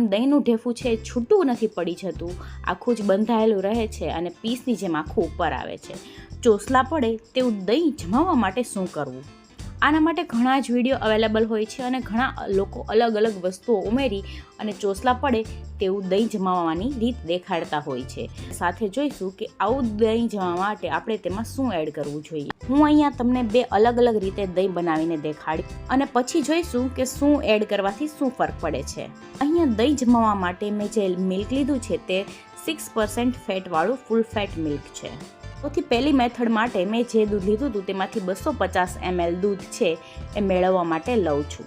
દહીંનું ઢેફું છે છૂટું નથી પડી જતું. આખું જ બંધાયેલું રહે છે અને પીસની જેમ આખું ઉપર આવે છે. ચોસલા પડે તેવું દહીં જમાવવા માટે શું કરવું? આના માટે ઘણા જ વીડિયો અવેલેબલ હોય છે અને ઘણા લોકો અલગ અલગ વસ્તુઓ ઉમેરી અને ચોસલા પડે તેવું દહીં જમાવવાની રીત દેખાડતા હોય છે. સાથે જોઈશું કે આવું દહીં જમવા માટે આપણે તેમાં શું એડ કરવું જોઈએ. હું અહીંયા તમને બે અલગ અલગ રીતે દહીં બનાવીને દેખાડી અને પછી જોઈશું કે શું એડ કરવાથી શું ફરક પડે છે. અહીંયા દહીં જમાવવા માટે મેં જે મિલ્ક લીધું છે તે સિક્સ પર્સન્ટ ફેટવાળું ફૂલ ફેટ મિલ્ક છે. સૌથી પહેલી મેથડ માટે મેં જે દૂધ લીધું હતું તેમાંથી બસો પચાસ એમએલ દૂધ છે એ મેળવવા માટે લઉં છું.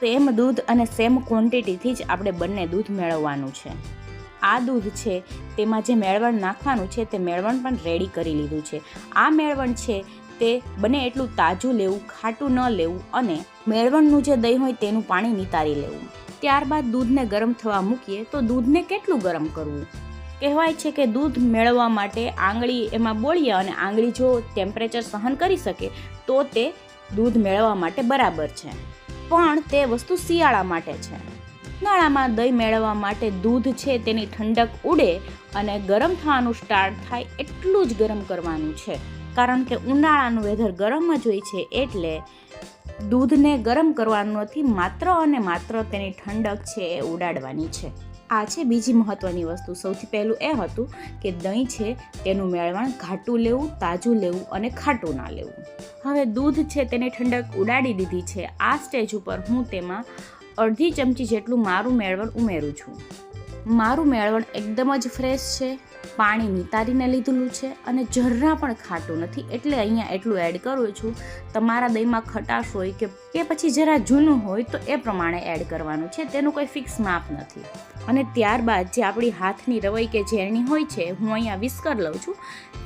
સેમ દૂધ અને સેમ ક્વોન્ટિટીથી જ આપણે બંને દૂધ મેળવવાનું છે. આ દૂધ છે, તેમાં જે મેળવણ નાખવાનું છે તે મેળવણ પણ રેડી કરી લીધું છે. આ મેળવણ છે, તે બને એટલું તાજું લેવું, ખાટું ન લેવું અને મેળવણનું જે દહીં હોય તેનું પાણી નિતારી લેવું. ત્યારબાદ દૂધને ગરમ થવા મૂકીએ તો દૂધને કેટલું ગરમ કરવું? કહેવાય છે કે દૂધ મેળવવા માટે આંગળી એમાં બોળીએ અને આંગળી જો ટેમ્પરેચર સહન કરી શકે, તો તે દૂધ મેળવવા માટે બરાબર છે. પણ તે વસ્તુ શિયાળા માટે છે. ઉનાળામાં દહીં મેળવવા માટે દૂધ છે તેની ઠંડક ઉડે અને ગરમ થવાનું સ્ટાર્ટ થાય એટલું જ ગરમ કરવાનું છે. કારણ કે ઉનાળાનું વેધર ગરમ જ હોય છે એટલે દૂધને ગરમ કરવાનું નથી, માત્ર અને માત્ર તેની ઠંડક છે એ ઉડાડવાની છે. આ છે બીજી મહત્ત્વની વસ્તુ. સૌથી પહેલું એ હતું કે દહીં છે તેનું મેળવણ ઘાટું લેવું, તાજું લેવું અને ખાટું ના લેવું. હવે દૂધ છે તેને ઠંડક ઉડાડી દીધી છે. આ સ્ટેજ ઉપર હું તેમાં અડધી ચમચી જેટલું મારું મેળવણ ઉમેરું છું. મારું મેળવણ એકદમ જ ફ્રેશ છે. પાણી નિતારીને લીધેલું છે અને જરા પણ ખાટું નથી. એટલે અહીંયા એટલું એડ કરું છું. તમારા દહીંમાં ખટાશ હોય કે કે પછી જરા જૂનું હોય તો એ પ્રમાણે એડ કરવાનું છે. તેનું કોઈ ફિક્સ માપ નથી. અને ત્યારબાદ જે આપણી હાથની રવાઈ કે ઝેરણી હોય છે, હું અહીંયા વિસ્કર લઉં છું.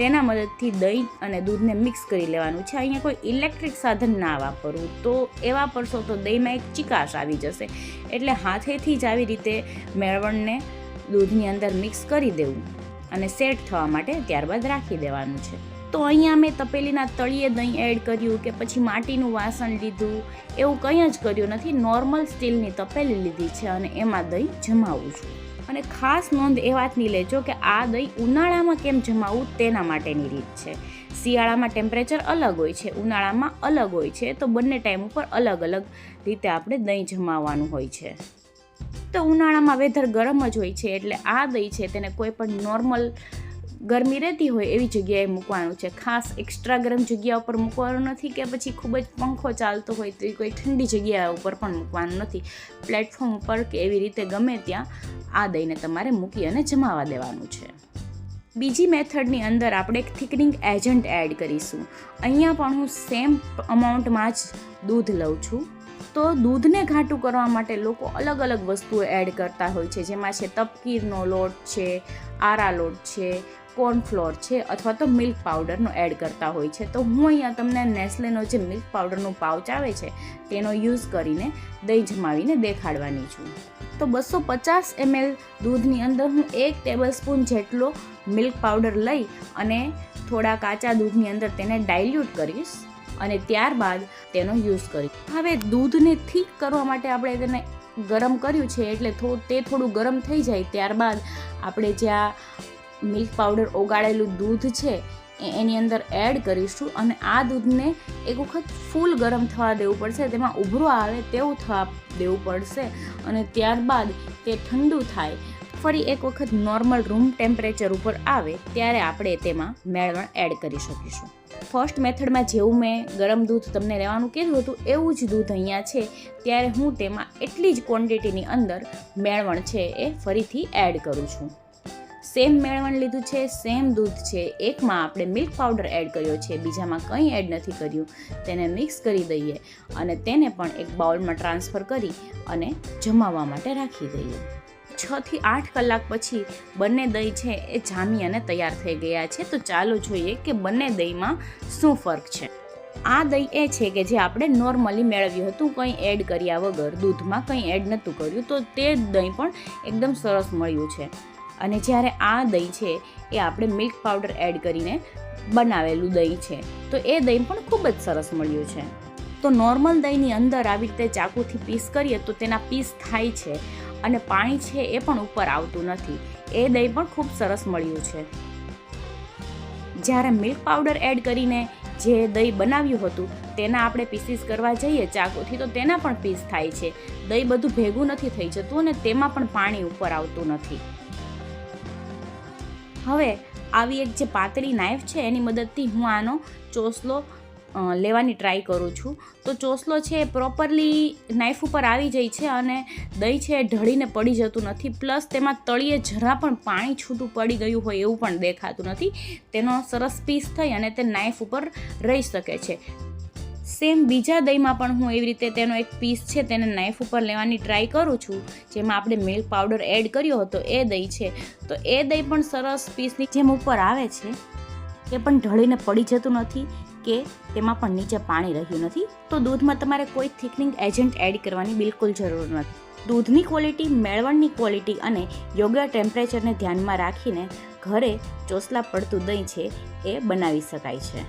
તેના મદદથી દહીં અને દૂધને મિક્સ કરી લેવાનું છે. અહીંયા કોઈ ઇલેક્ટ્રિક સાધન ના વાપરવું તો એ વાપરશો તો દહીંમાં એક ચિકાશ આવી જશે. એટલે હાથેથી જ આવી રીતે મેળવણને દૂધની અંદર મિક્સ કરી દેવું. અને સેટ થવા માટે ત્યારબાદ રાખી દેવાનું છે. તો અહીંયા મેં તપેલીના તળિયે દહીં એડ કર્યું કે પછી માટીનું વાસણ લીધું. એવું કંઈ જ કર્યું નથી. નોર્મલ સ્ટીલની તપેલી લીધી છે અને એમાં દહીં જમાવું છું. અને ખાસ નોંધ એ વાતની લેજો કે આ દહીં ઉનાળામાં કેમ જમાવવું તેના માટેની રીત છે. શિયાળામાં ટેમ્પરેચર અલગ હોય છે, ઉનાળામાં અલગ હોય છે. તો બંને ટાઈમ ઉપર અલગ અલગ રીતે આપણે દહીં જમાવવાનું હોય છે. તો ઉનાળામાં વેધર ગરમ જ હોય છે એટલે આ દહીં છે તેને કોઈ પણ નોર્મલ ગરમી રહેતી હોય એવી જગ્યાએ મૂકવાનું છે. ખાસ એક્સ્ટ્રા ગરમ જગ્યા ઉપર મૂકવાનું નથી કે પછી ખૂબ જ પંખો ચાલતો હોય તો કોઈ ઠંડી જગ્યા ઉપર પણ મૂકવાનું નથી. પ્લેટફોર્મ ઉપર કે એવી રીતે ગમે ત્યાં આ દહીંને તમારે મૂકી અને જમાવા દેવાનું છે. બીજી મેથડની અંદર આપણે એક થિકનિંગ એજન્ટ એડ કરીશું. અહીંયા પણ હું સેમ અમાઉન્ટમાં જ દૂધ લઉં છું. તો દૂધને ઘાટું કરવા માટે લોકો અલગ અલગ વસ્તુઓ એડ કરતા હોય છે. જેમાં છે તપકીરનો લોટ છે, આરા લોટ છે, કોર્નફ્લોર છે અથવા તો મિલ્ક પાવડરનો એડ કરતા હોય છે. તો હું અહીંયા તમને નેસ્લેનો જે મિલ્ક પાવડરનું પાઉચ આવે છે તેનો યુઝ કરીને દહીં જમાવીને દેખાડવાની છું. તો બસો પચાસ એમએલ દૂધની અંદર હું એક ટેબલ સ્પૂન જેટલો મિલ્ક પાવડર લઈ અને થોડા કાચા દૂધની અંદર તેને ડાયલ્યુટ કરીશ. અને ત્યારબાદ તેનો યુઝ કરી. હવે દૂધને થીક કરવા માટે આપણે તેને ગરમ કર્યું છે એટલે તે થોડું ગરમ થઈ જાય ત્યારબાદ આપણે જ્યાં મિલ્ક પાવડર ઓગાળેલું દૂધ છે એની અંદર એડ કરીશું અને આ દૂધને એક વખત ફૂલ ગરમ થવા દેવું પડશે, તેમાં ઉભરો આવે તેવું થવા દેવું પડશે અને ત્યારબાદ તે ઠંડુ થાય ફરી એક વખત નોર્મલ રૂમ ટેમ્પરેચર ઉપર આવે, ત્યારે આપણે તેમાં મેળવણ એડ કરી શકીશું. ફર્સ્ટ મેથડમાં જેવું મેં ગરમ દૂધ તમને લેવાનું કીધું હતું, એવું જ દૂધ અહીંયા છે. ત્યારે હું તેમાં એટલી જ ક્વોન્ટિટીની અંદર મેળવણ છે એ ફરીથી એડ કરું છું. સેમ મેળવણ લીધું છે સેમ દૂધ છે. એકમાં આપણે મિલ્ક પાવડર એડ કર્યો છે, બીજામાં કંઈ એડ નથી કર્યું. તેને મિક્સ કરી દઈએ અને તેને પણ એક બાઉલમાં ટ્રાન્સફર કરી અને જમાવવા માટે રાખી દઈએ. છથી આઠ કલાક પછી બંને દહીં છે એ જામી અને તૈયાર થઈ ગયા છે. તો ચાલો જોઈએ કે બંને દહીંમાં શું ફરક છે. આ દહીં એ છે કે જે આપણે નોર્મલી મેળવ્યું હતું, કંઈ એડ કર્યા વગર, દૂધમાં કંઈ એડ નહોતું કર્યું, તો તે દહીં પણ એકદમ સરસ મળ્યું છે. અને જ્યારે આ દહીં છે એ આપણે મિલ્ક પાવડર એડ કરીને બનાવેલું દહીં છે, તો એ દહીં પણ ખૂબ જ સરસ મળ્યું છે. તો નોર્મલ દહીંની અંદર આવી રીતે ચાકુથી પીસ કરીએ તો તેના પીસ થાય છે. અને પાણી છે એ પણ ઉપર આવતું નથી. એ દહીં પણ ખૂબ સરસ મળ્યું છે. જ્યારે મિલ્ક પાવડર એડ કરીને જે દહીં બનાવ્યું હતું, તેના આપણે પીસીસ કરવા જઈએ ચાકુથી, તો તેના પણ પીસ થાય છે. દહીં બધું ભેગું નથી થઈ જતું અને તેમાં પણ પાણી ઉપર આવતું નથી. હવે, આવી એક જે પાતળી નાઈફ છે, એની મદદથી હું આનો ચોસલો લેવાની ટ્રાય કરું છું. તો ચોસલો છે એ પ્રોપરલી નાઈફ ઉપર આવી જાય છે અને દહીં છે એ ઢળીને પડી જતું નથી. પ્લસ તેમાં તળીએ જરા પણ પાણી છૂટું પડી ગયું હોય એવું પણ દેખાતું નથી. તેનો સરસ પીસ થઈ અને તે નાઈફ ઉપર રહી શકે છે. સેમ બીજા દહીંમાં પણ હું એવી રીતે તેનો એક પીસ છે તેને નાઈફ ઉપર લેવાની ટ્રાય કરું છું. જેમાં આપણે મિલ્ક પાવડર એડ કર્યો હતો એ દહીં છે. તો એ દહીં પણ સરસ પીસની જેમ ઉપર આવે છે. એ પણ ઢળીને પડી જતું નથી. કે તેમાં પણ નીચે પાણી રહ્યું નથી, તો દૂધમાં તમારે કોઈ થિકનિંગ એજન્ટ એડ કરવાની બિલકુલ જરૂર નથી. દૂધની ક્વોલિટી, મેળવણની ક્વોલિટી અને યોગ્ય ટેમ્પરેચરને ધ્યાનમાં રાખીને ઘરે ચોસલા પડતું દહીં છે એ બનાવી શકાય છે.